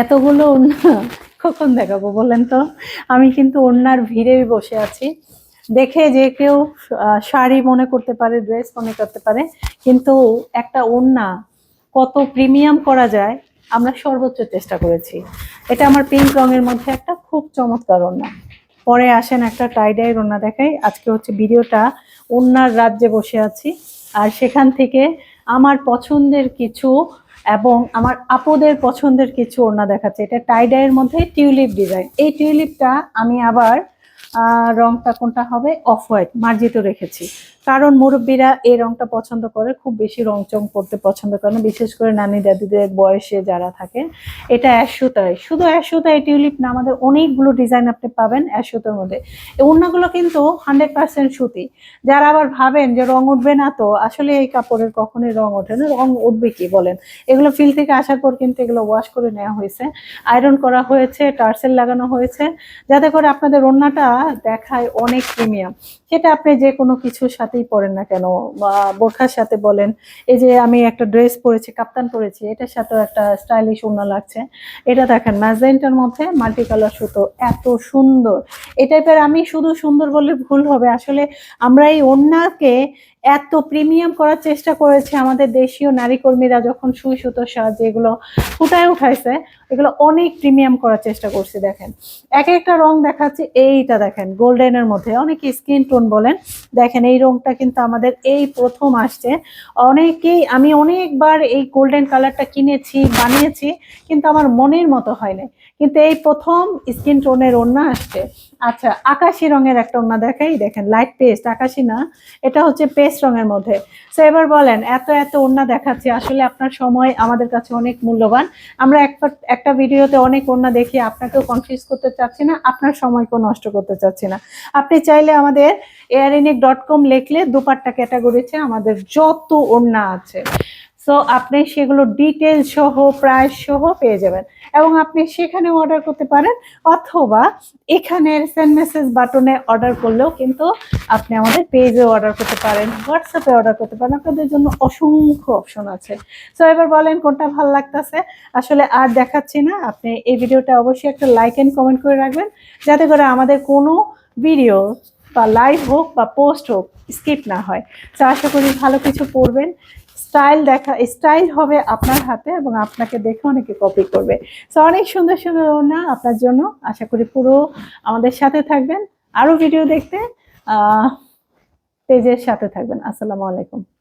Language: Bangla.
এতগুলো ওড়না কখন দেখাবো বলেন তো? আমি কিন্তু ওড়নার ভিড়ে বসে আছি। দেখে যে কেউ শাড়ি মনে করতে পারে, ড্রেস মনে করতে পারে, কিন্তু একটা ওড়না কত প্রিমিয়াম করা যায়, আমরা সর্বোচ্চ চেষ্টা করেছি। এটা আমার পিঙ্ক রঙের মধ্যে একটা খুব চমৎকার ওড়না। পরে আসেন একটা টাইডাই ওড়না দেখাই। আজকে হচ্ছে ভিডিওটা ওড়নার রাজ্যে বসে আছি। আর সেখান থেকে আমার পছন্দের কিছু এবং আমার আপদের পছন্দের কিছু ওড়না দেখাচ্ছে। এটা টাইডাইয়ের মধ্যে টিউলিপ ডিজাইন এই টিউলিপটা আমি আবার রংটা কোনটা হবে? অফ হোয়াইট মার্জিত রেখেছি। কারণ মুরব্বীরা এই রংটা পছন্দ করে, খুব বেশি রং চং করতে পছন্দ করে না, বিশেষ করে নানি দাদিদের বয়সে যারা থাকে এটা অ্যাশ সুতায়। শুধু অ্যাশ সুতায় টিউলিপ না, আমাদের অনেকগুলো ডিজাইন আপনি পাবেন অ্যাশ সুতার মধ্যে। ওড়নাগুলো কিন্তু হান্ড্রেড পার্সেন্ট সুতি। যারা আবার ভাবেন যে রং উঠবে না তো, আসলে এই কাপড়ের কখনোই রং ওঠে না, রং উঠবে কি বলেন? এগুলো ফিল থেকে আসার পর কিন্তু এগুলো ওয়াশ করে নেওয়া হয়েছে। আয়রন করা হয়েছে, টার্সেল লাগানো হয়েছে, যাতে করে আপনাদের ওড়নাটা দেখায় অনেক প্রিমিয়াম সেটা আপনি যে কোনো কিছুর সাথেই পরেন না কেন? বা বোরখার সাথে বলেন, এই যে আমি একটা ড্রেস পরেছি, কাপ্তান পরেছি, এটার সাথেও একটা স্টাইলিশ ওড়না লাগছে। এটা দেখেন ম্যাজেন্টার মধ্যে মাল্টি কালার সুতো এত সুন্দর। এই টাইপের আমি শুধু সুন্দর বললে ভুল হবে। আসলে আমরা এই ওড়নাকে এত প্রিমিয়াম করার চেষ্টা করেছে আমাদের দেশীয় নারী কর্মীরা যখন সুই সুতোর সাহায্যে এগুলো ফুটায় উঠাইছে, এগুলো অনেক প্রিমিয়াম করার চেষ্টা করছে, দেখেন। এক একটা রং দেখাচ্ছে, এইটা দেখেন, গোল্ডেনের মধ্যে। অনেকে স্কিন টোন বলেন। দেখেন, এই রংটা কিন্তু আমাদের এই প্রথম আসছে। অনেকেই, আমি অনেকবার এই গোল্ডেন কালারটা কিনেছি, বানিয়েছি, কিন্তু আমার মনের মতো হয় না কিন্তু এই প্রথম স্কিন টোনের ওড়না আসছে। আচ্ছা আকাশি রঙের একটা ওড়না দেখাই, দেখেন লাইট পেস্ট আকাশি না, এটা হচ্ছে পেস্ট রঙের মধ্যে। তো এবার বলেন, এত এত ওড়না দেখাচ্ছি, আসলে আপনার সময় আমাদের কাছে অনেক মূল্যবান। আমরা একটা একটা ভিডিওতে অনেক ওড়না দেখি আপনাকেও কনফিউজ করতে চাচ্ছি না, আপনার সময়কেও নষ্ট করতে চাচ্ছি না। আপনি চাইলে আমাদের এয়ারিনিক ডট কম লিখলে দুপাট্টা ক্যাটাগরিতে আমাদের যত ওড়না আছে। সো আপনি সেগুলো ডিটেল সহ প্রাইস সহ পেয়ে যাবেন। এবং আপনি সেখানে অর্ডার করতে পারেন, অথবা এখানের সেন্ড মেসেজ বাটনে অর্ডার করলেও কিন্তু আপনি আমাদের পেজে অর্ডার করতে পারেন হোয়াটসঅ্যাপে অর্ডার করতে পারেন। আপনাদের জন্য অসংখ্য অপশন আছে। সো এবার বলেন কোনটা ভালো লাগতেছে? আসলে আর দেখাচ্ছি না। আপনি এই ভিডিওটা অবশ্যই একটা লাইক এন্ড কমেন্ট করে রাখবেন, যাতে করে আমাদের কোনো ভিডিও বা লাইভ হোক বা পোস্ট হোক স্কিপ না হয়। তো আশা করি ভালো কিছু পড়বেন। স্টাইল দেখা, স্টাইল হবে আপনার হাতে এবং আপনাকে দেখে অনেকে কপি করবে। সো অনেক সুন্দর সুন্দর ওনা আপনার জন্য। আশা করি পুরো আমাদের সাথে থাকবেন। আরও ভিডিও দেখতে পেজের সাথে থাকবেন। আসসালামু আলাইকুম।